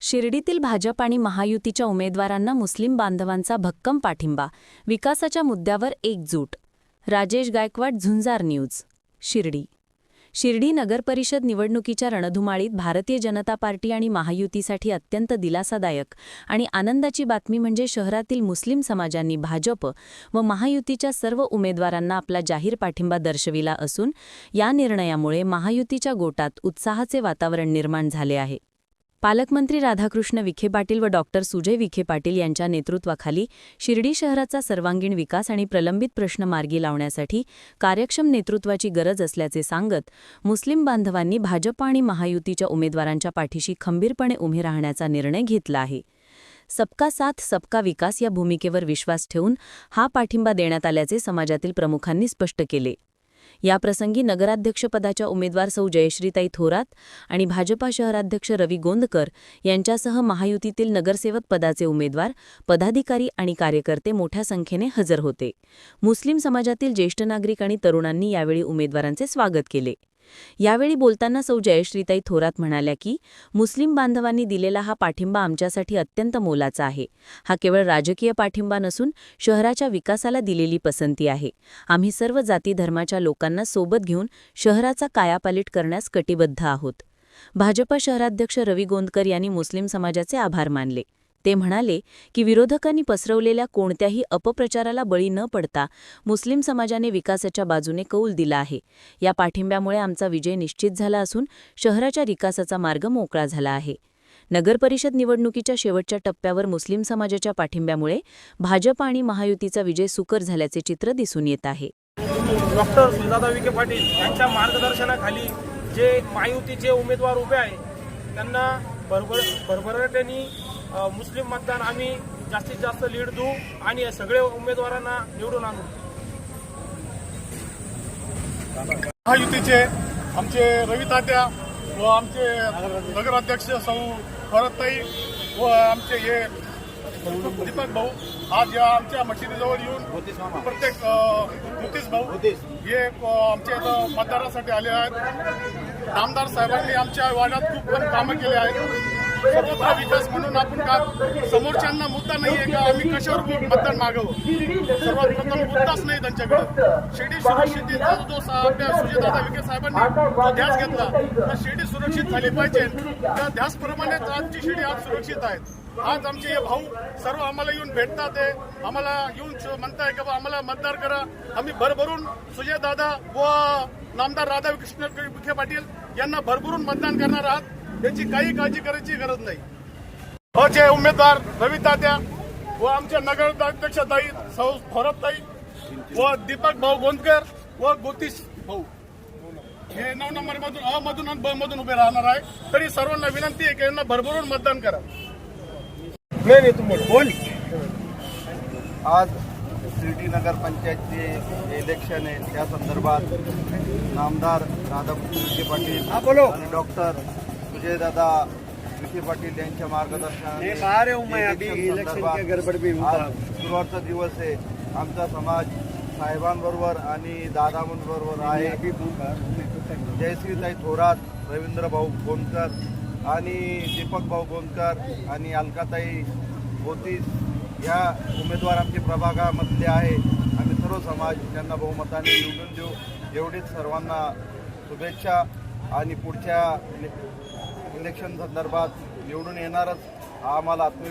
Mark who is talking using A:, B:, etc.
A: शिर्डीतील भाजप आणि महायुतीच्या उमेदवारांना मुस्लिम बांधवांचा भक्कम पाठिंबा. विकासाच्या मुद्द्यावर एकजूट. राजेश गायकवाड झुंजार न्यूज शिर्डी. शिर्डी नगरपरिषद निवडणुकीच्या रणधुमाळीत भारतीय जनता पार्टी आणि महायुतीसाठी अत्यंत दिलासादायक आणि आनंदाची बातमी म्हणजे शहरातील मुस्लिम समाजांनी भाजप व महायुतीच्या सर्व उमेदवारांना आपला जाहीर पाठिंबा दर्शविला असून या निर्णयामुळे महायुतीच्या गोटात उत्साहाचे वातावरण निर्माण झाले आहे. पालकमंत्री राधाकृष्ण विखे पाटील व डॉक्टर सुजय विखे पाटील यांच्या नेतृत्वाखाली शिर्डी शहराचा सर्वांगीण विकास आणि प्रलंबित प्रश्न मार्गी लावण्यासाठी कार्यक्षम नेतृत्वाची गरज असल्याचे सांगत मुस्लिम बांधवांनी भाजप आणि महायुतीच्या उमेदवारांच्या पाठीशी खंबीरपणे उभे राहण्याचा निर्णय घेतला आहे. सबका साथ सबका विकास या भूमिकेवर विश्वास ठेवून हा पाठिंबा देण्यात आल्याचे समाजातील प्रमुखांनी स्पष्ट केले. याप्रसंगी नगराध्यक्षपदाच्या उमेदवार सौ. जयश्रीताई थोरात आणि भाजपा शहराध्यक्ष रवी गोंदकर यांच्यासह महायुतीतील नगरसेवक पदाचे उमेदवार पदाधिकारी आणि कार्यकर्ते मोठ्या संख्येने हजर होते. मुस्लिम समाजातील ज्येष्ठ नागरिक आणि तरुणांनी यावेळी उमेदवारांचे स्वागत केले. यावेळी बोलताना सौ जयश्रीताई थोरात म्हणाल्या की मुस्लिम बांधवांनी दिलेला हा पाठिंबा आमच्यासाठी अत्यंत मोलाचा आहे. हा केवळ राजकीय पाठिंबा नसून शहराच्या विकासाला दिलेली पसंती आहे. आम्ही सर्व जाती धर्माच्या लोकांना सोबत घेऊन शहराचा कायापालट करण्यास कटिबद्ध आहोत. भाजपा शहराध्यक्ष रवी गोंदकर यांनी मुस्लिम समाजाचे आभार मानले. ते म्हणाले की विरोधकांनी पसरवलेल्या कोणत्याही अपप्रचाराला बळी न पडता मुस्लिम समाजाने विकासाच्या बाजूने कौल दिला आहे. या पाठिंब्यामुळे आमचा विजय निश्चित झाला असून शहराच्या विकासाचा मार्ग मोकळा झाला आहे. नगरपरिषद निवडणुकीच्या शेवटच्या टप्प्यावर मुस्लिम समाजाच्या पाठिंब्यामुळे भाजप आणि महायुतीचा विजय सुकर झाल्याचे चित्र दिसून येत आहे.
B: डॉक्टर सुजाता विखे पाटील यांच्या मार्गदर्शनाखाली जे महायुतीचे उमेदवार उभे आहे त्यांना भरभर भरभराट्याने मुस्लिम मतदान आम्ही जास्तीत जास्त लीड देऊ आणि या सगळे उमेदवारांना निवडून आणू.
C: महायुतीचे आमचे रवी तात्या व आमचे नगराध्यक्ष सौ भरतताई व आमचे हे दीपक भाऊ आज या आमच्या मशिदीजवळ येऊन प्रत्येक अ, मुतीस भाऊ हे आमच्या इथं मतदारासाठी आले आहेत. आमदार साहेबांनी आमच्या वाड्यात खूप पण कामं केली आहेत. सर्वत्र विकास म्हणून आपण का समोरच्यांना मुद्दा नाही आहे का? आम्ही कशावर मतदान मागावं? सर्वात प्रथम मुद्दाच नाही त्यांच्याकडे. शिर्डी सुरक्षितेचा जो आपल्या सुजयदादा विखे साहेबांनी जो ध्यास घेतला. तर शिर्डी सुरक्षित झाली पाहिजे. त्या ध्यासप्रमाणेच आजची शिर्डी आज सुरक्षित आहेत आज आमचे हे भाऊ सर्व आम्हाला येऊन भेटतात आहे आम्हाला येऊन म्हणताय की बा आम्हाला मतदार करा. आम्ही भरभरून सुजयदादा व नामदार राधाकृष्ण विखे पाटील यांना भरभरून मतदान करणार आहात. याची काही काळजी करायची गरज नाही. अचे उमेदवार रवी तात्या व आमच्या नगराध्यक्ष ताई सौ ताई व दीपक भाऊ गोंदकर व गोतीश भाऊ. हे नऊ नंबर मधून अ मधून आणि ब मधून उभे राहणार आहे. तरी सर्वांना विनंती आहे की यांना भरभरून मतदान करा.
B: नाही नाही तुम्ही बोल.
D: आज शिर्डी नगर पंचायतचे इलेक्शन आहे. त्या संदर्भात नामदार राधाकृष्ण विखे पाटील आणि डॉक्टर सुजयदादा विखे पाटील यांच्या आज सुरुवातचा दिवस आहे. आमचा समाज साहेबांबरोबर आणि दादांबरोबर आहे. जयश्रीताई थोरात रवींद्र भाऊ गोंदकर आणि दीपक भाऊ गोंदकर आणि अलकाताई गोतीस या उमेदवार आमच्या प्रभागामधले आहे. आम्ही सर्व समाज त्यांना बहुमताने निवडून देऊ. एवढीच सर्वांना शुभेच्छा आणि पुढच्या इलेक्शन संदर्भात निवडून येणारच हा आम्हाला आत्म